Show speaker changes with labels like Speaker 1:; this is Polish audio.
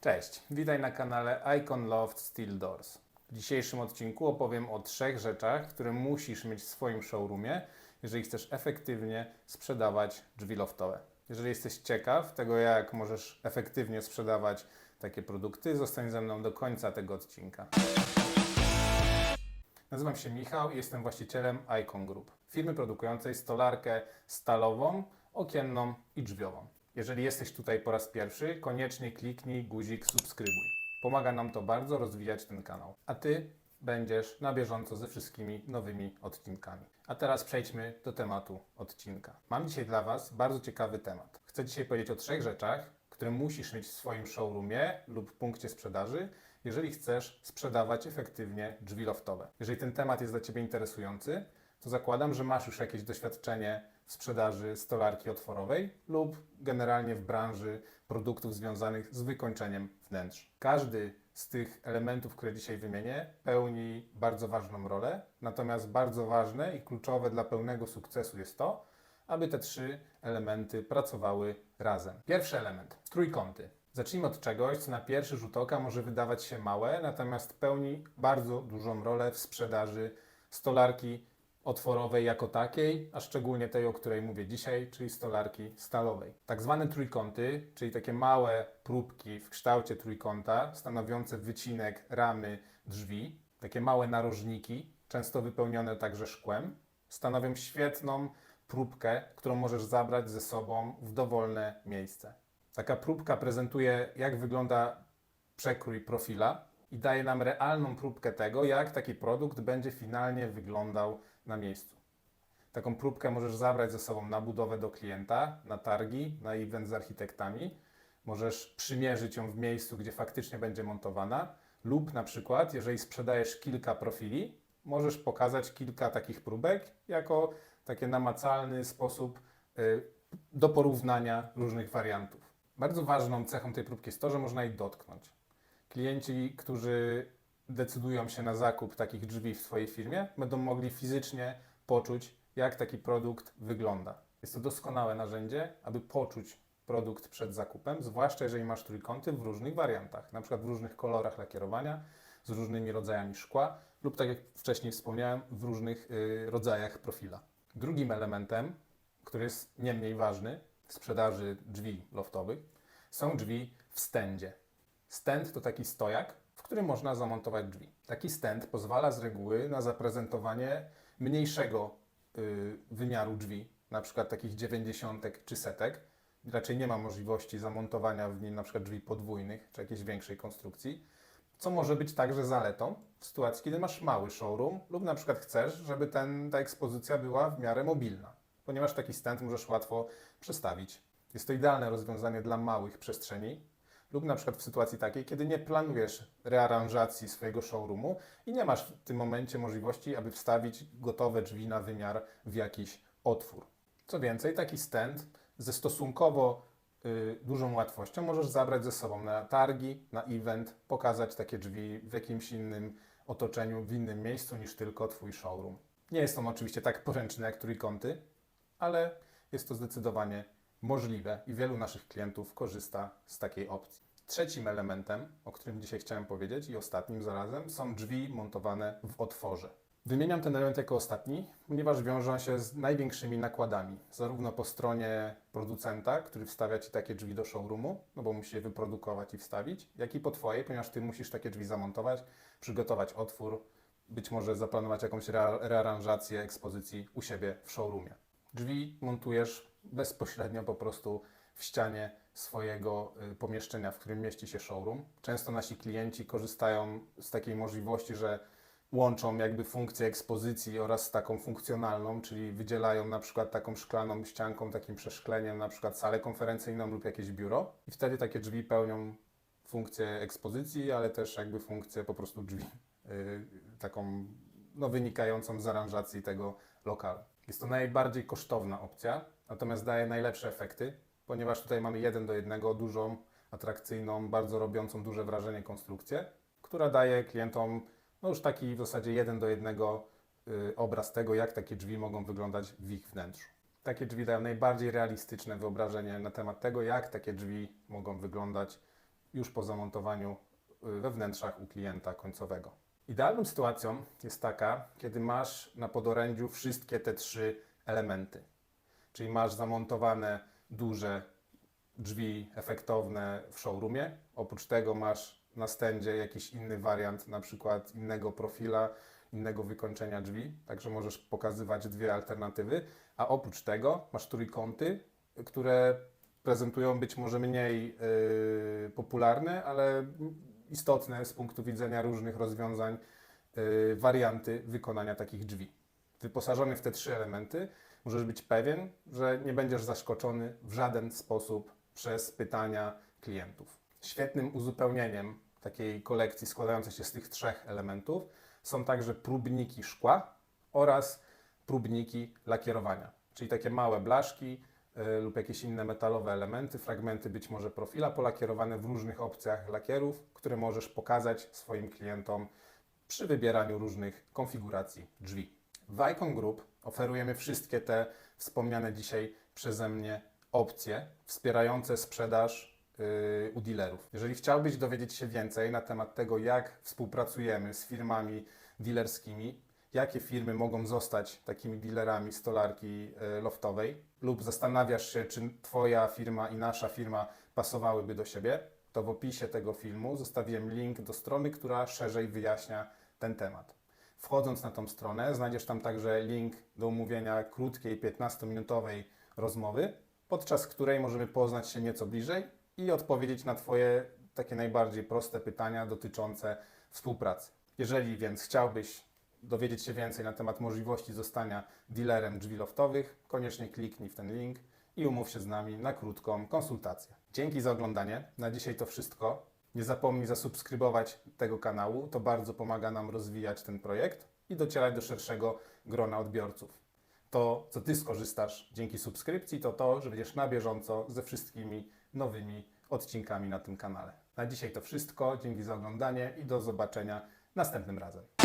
Speaker 1: Cześć, witaj na kanale Icon Loft Steel Doors. W dzisiejszym odcinku opowiem o trzech rzeczach, które musisz mieć w swoim showroomie, jeżeli chcesz efektywnie sprzedawać drzwi loftowe. Jeżeli jesteś ciekaw tego, jak możesz efektywnie sprzedawać takie produkty, zostań ze mną do końca tego odcinka. Nazywam się Michał i jestem właścicielem Icon Group, firmy produkującej stolarkę stalową, okienną i drzwiową. Jeżeli jesteś tutaj po raz pierwszy, koniecznie kliknij guzik subskrybuj. Pomaga nam to bardzo rozwijać ten kanał. A Ty będziesz na bieżąco ze wszystkimi nowymi odcinkami. A teraz przejdźmy do tematu odcinka. Mam dzisiaj dla Was bardzo ciekawy temat. Chcę dzisiaj powiedzieć o trzech rzeczach, które musisz mieć w swoim showroomie lub punkcie sprzedaży, jeżeli chcesz sprzedawać efektywnie drzwi loftowe. Jeżeli ten temat jest dla Ciebie interesujący, to zakładam, że masz już jakieś doświadczenie sprzedaży stolarki otworowej lub generalnie w branży produktów związanych z wykończeniem wnętrz. Każdy z tych elementów, które dzisiaj wymienię, pełni bardzo ważną rolę, natomiast bardzo ważne i kluczowe dla pełnego sukcesu jest to, aby te trzy elementy pracowały razem. Pierwszy element trójkąty. Zacznijmy od czegoś, co na pierwszy rzut oka może wydawać się małe, natomiast pełni bardzo dużą rolę w sprzedaży stolarki otworowej jako takiej, a szczególnie tej, o której mówię dzisiaj, czyli stolarki stalowej. Tak zwane trójkąty, czyli takie małe próbki w kształcie trójkąta, stanowiące wycinek ramy drzwi, takie małe narożniki, często wypełnione także szkłem, stanowią świetną próbkę, którą możesz zabrać ze sobą w dowolne miejsce. Taka próbka prezentuje, jak wygląda przekrój profila i daje nam realną próbkę tego, jak taki produkt będzie finalnie wyglądał na miejscu. Taką próbkę możesz zabrać ze sobą na budowę do klienta, na targi, na event z architektami. Możesz przymierzyć ją w miejscu, gdzie faktycznie będzie montowana, lub na przykład, jeżeli sprzedajesz kilka profili, możesz pokazać kilka takich próbek jako taki namacalny sposób y, do porównania różnych wariantów. Bardzo ważną cechą tej próbki jest to, że można jej dotknąć. Klienci, którzy decydują się na zakup takich drzwi w Twojej firmie, będą mogli fizycznie poczuć, jak taki produkt wygląda. Jest to doskonałe narzędzie, aby poczuć produkt przed zakupem, zwłaszcza jeżeli masz trójkąty w różnych wariantach, na przykład w różnych kolorach lakierowania, z różnymi rodzajami szkła lub, tak jak wcześniej wspomniałem, w różnych y, rodzajach profila. Drugim elementem, który jest nie mniej ważny w sprzedaży drzwi loftowych, są drzwi w stędzie. Stent to taki stojak, w którym można zamontować drzwi. Taki stent pozwala z reguły na zaprezentowanie mniejszego y, wymiaru drzwi, na przykład takich dziewięćdziesiątek czy setek. Raczej nie ma możliwości zamontowania w nim na przykład drzwi podwójnych czy jakiejś większej konstrukcji, co może być także zaletą w sytuacji, kiedy masz mały showroom lub na przykład chcesz, żeby ten, ta ekspozycja była w miarę mobilna, ponieważ taki stent możesz łatwo przestawić. Jest to idealne rozwiązanie dla małych przestrzeni, lub na przykład w sytuacji takiej, kiedy nie planujesz rearanżacji swojego showroomu i nie masz w tym momencie możliwości, aby wstawić gotowe drzwi na wymiar w jakiś otwór. Co więcej, taki stand ze stosunkowo y, dużą łatwością możesz zabrać ze sobą na targi, na event, pokazać takie drzwi w jakimś innym otoczeniu, w innym miejscu niż tylko Twój showroom. Nie jest on oczywiście tak poręczny jak trójkąty, ale jest to zdecydowanie możliwe i wielu naszych klientów korzysta z takiej opcji. Trzecim elementem, o którym dzisiaj chciałem powiedzieć i ostatnim zarazem, są drzwi montowane w otworze. Wymieniam ten element jako ostatni, ponieważ wiąże się z największymi nakładami, zarówno po stronie producenta, który wstawia Ci takie drzwi do showroomu, no bo musi je wyprodukować i wstawić, jak i po Twojej, ponieważ Ty musisz takie drzwi zamontować, przygotować otwór, być może zaplanować jakąś rea- rearanżację ekspozycji u siebie w showroomie. Drzwi montujesz bezpośrednio po prostu w ścianie swojego y, pomieszczenia, w którym mieści się showroom. Często nasi klienci korzystają z takiej możliwości, że łączą jakby funkcję ekspozycji oraz taką funkcjonalną, czyli wydzielają na przykład taką szklaną ścianką, takim przeszkleniem, na przykład salę konferencyjną lub jakieś biuro i wtedy takie drzwi pełnią funkcję ekspozycji, ale też jakby funkcję po prostu drzwi, yy, taką no, wynikającą z aranżacji tego lokalu. Jest to najbardziej kosztowna opcja, natomiast daje najlepsze efekty, ponieważ tutaj mamy jeden do jednego dużą, atrakcyjną, bardzo robiącą duże wrażenie konstrukcję, która daje klientom no już taki w zasadzie jeden do jednego y, obraz tego, jak takie drzwi mogą wyglądać w ich wnętrzu. Takie drzwi dają najbardziej realistyczne wyobrażenie na temat tego, jak takie drzwi mogą wyglądać już po zamontowaniu y, we wnętrzach u klienta końcowego. Idealną sytuacją jest taka, kiedy masz na podorędziu wszystkie te trzy elementy. Czyli masz zamontowane duże drzwi efektowne w showroomie. Oprócz tego masz na stędzie jakiś inny wariant, na przykład innego profila, innego wykończenia drzwi, także możesz pokazywać dwie alternatywy. A oprócz tego masz trójkąty, które prezentują być może mniej yy, popularne, ale istotne z punktu widzenia różnych rozwiązań, yy, warianty wykonania takich drzwi. Wyposażony w te trzy elementy, możesz być pewien, że nie będziesz zaskoczony w żaden sposób przez pytania klientów. Świetnym uzupełnieniem takiej kolekcji składającej się z tych trzech elementów są także próbniki szkła oraz próbniki lakierowania, czyli takie małe blaszki y, lub jakieś inne metalowe elementy, fragmenty być może profila polakierowane w różnych opcjach lakierów, które możesz pokazać swoim klientom przy wybieraniu różnych konfiguracji drzwi. W Icon Group oferujemy wszystkie te wspomniane dzisiaj przeze mnie opcje wspierające sprzedaż yy, u dealerów. Jeżeli chciałbyś dowiedzieć się więcej na temat tego, jak współpracujemy z firmami dealerskimi, jakie firmy mogą zostać takimi dealerami stolarki yy, loftowej, lub zastanawiasz się, czy Twoja firma i nasza firma pasowałyby do siebie, to w opisie tego filmu zostawiłem link do strony, która szerzej wyjaśnia ten temat. Wchodząc na tą stronę, znajdziesz tam także link do umówienia krótkiej, 15-minutowej rozmowy, podczas której możemy poznać się nieco bliżej i odpowiedzieć na Twoje takie najbardziej proste pytania dotyczące współpracy. Jeżeli więc chciałbyś dowiedzieć się więcej na temat możliwości zostania dealerem drzwi loftowych, koniecznie kliknij w ten link i umów się z nami na krótką konsultację. Dzięki za oglądanie. Na dzisiaj to wszystko. Nie zapomnij zasubskrybować tego kanału, to bardzo pomaga nam rozwijać ten projekt i docierać do szerszego grona odbiorców. To, co Ty skorzystasz dzięki subskrypcji, to to, że będziesz na bieżąco ze wszystkimi nowymi odcinkami na tym kanale. Na dzisiaj to wszystko. Dzięki za oglądanie i do zobaczenia następnym razem.